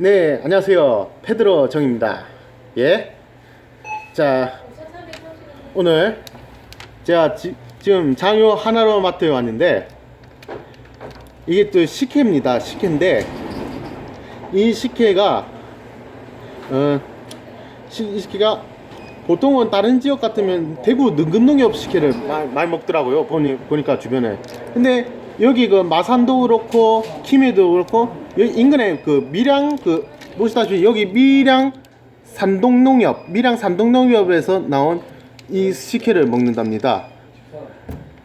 네, 안녕하세요. 페드로 정입니다. 예. 자, 오늘 제가 지, 금 장요 하나로 마트에 왔는데 이게 또 식혜입니다. 식혜인데 이 식혜가 어, 시, 이 식혜가 보통은 다른 지역 같으면 대구 능금농협 식혜를 많이 먹더라고요. 보니, 보니까 주변에. 근데 여기 그 마산도 그렇고 김해도 그렇고 여기 인근에 그 밀양 그 보시다시피 여기 밀양 산동농협 밀양 산동농협에서 나온 이 식혜를 먹는답니다.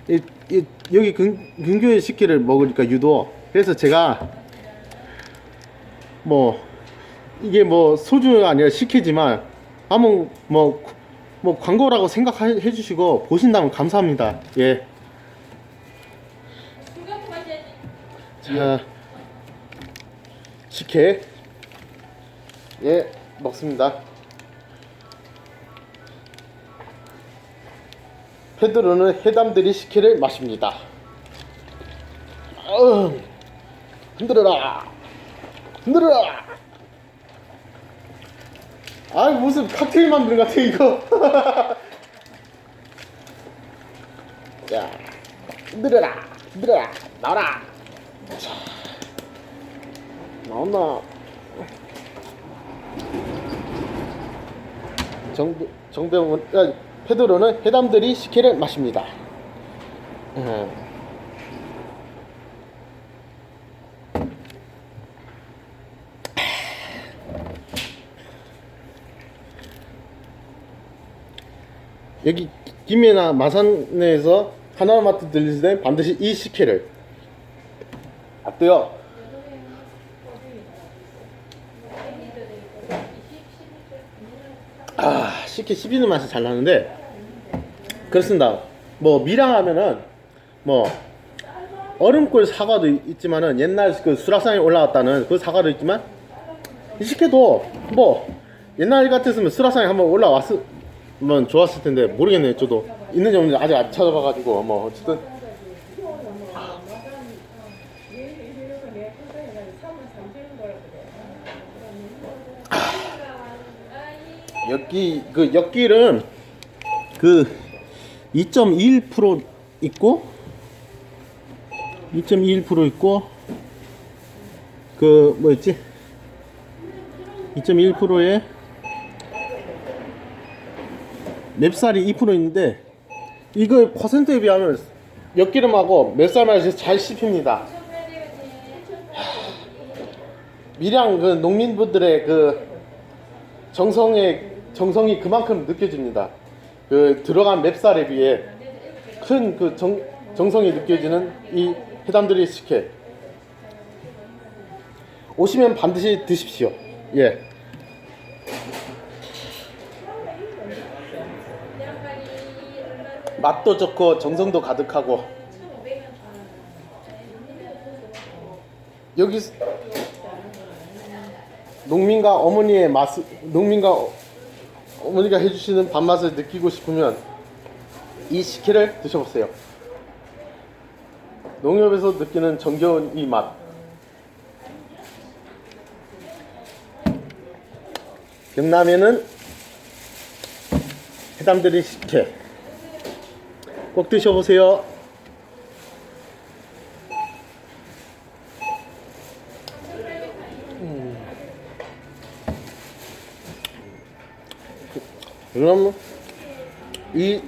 이, 이, 여기 근, 근교의 식혜를 먹으니까 유독 그래서 제가 뭐 이게 뭐 소주가 아니라 식혜지만 한번 뭐, 뭐 광고라고 생각해 주시고 보신다면 감사합니다. 예. 자, 식혜. 예, 먹습니다. 페드로는 해담들이 식혜를 마십니다. 어, 흔들어라. 흔들어라. 아 무슨 칵테일 만드는 것 같아 이거 자 흔들어라 흔들어라 나와라 자 나온나 정배, 정배원 아, 페드로는 해담들이 식혜를 마십니다 음. 여기 김해나 마산에서 하나마트 들리실 때 반드시 이 식혜를 어때요? 아 식혜 씹히는 맛이 잘 나는데. 그렇습니다. 뭐 미랑 하면은 뭐 얼음꿀 사과도 있- 있지만은 옛날 그 수락산에 올라왔다는 그 사과도 있지만 이 식혜도 뭐 옛날 같았으면 수락산에 한번 올라왔으면 좋았을 텐데 모르겠네요 저도. 있는지 없는지 아직 안 찾아봐가지고 뭐 어쨌든 엿기 그 엿길은 그2.21% 있고 2.21% 있고 그 뭐였지 2.1%에 맵살이 2% 있는데 이거 퍼센트에 비하면 엿기름하고 맵살 맛이 잘 씹힙니다. 밀양 그 농민분들의 그 정성의 정성이 그만큼 느껴집니다. 그 들어간 맵살에 비해 큰 그 정성이 느껴지는 이 해담들이 식혜 오시면 반드시 드십시오. 예. 맛도 좋고 정성도 가득하고 여기 농민과 어머니의 맛 농민과 어- 어머니가 해주시는 밥맛을 느끼고 싶으면 이 식혜를 드셔보세요. 농협에서 느끼는 정겨운 이 맛. 경남에는 해담들이 식혜 꼭 드셔보세요. 그럼 이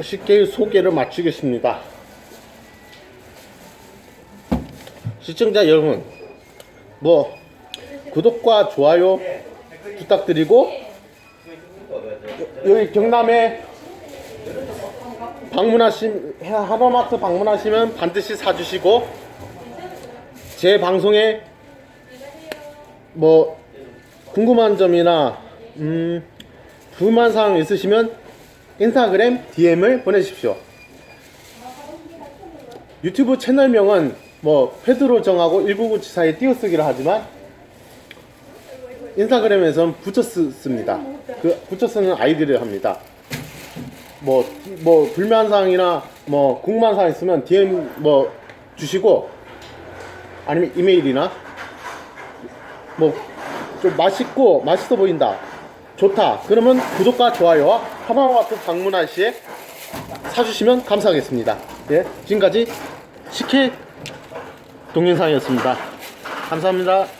식혜의 소개를 마치겠습니다. 시청자 여러분, 뭐 구독과 좋아요 부탁드리고 여기 경남에 방문하신 하나마트 방문하시면 반드시 사주시고 제 방송에 뭐 궁금한 점이나 음, 불만 사항 있으시면 인스타그램 DM을 보내십시오. 유튜브 채널명은 뭐 페드로 정하고 1997 사이에 띄어쓰기를 하지만 인스타그램에서는 붙여 쓰습니다. 그 붙여 쓰는 아이디를 합니다. 뭐, 뭐, 불만사항이나 뭐, 궁금한 사항 있으면 DM 뭐, 주시고, 아니면 이메일이나, 뭐, 좀 맛있고 맛있어 보인다. 좋다. 그러면 구독과 좋아요와 하나마트 방문한 시에 사주시면 감사하겠습니다. 예, 지금까지 CK 동영상이었습니다. 감사합니다.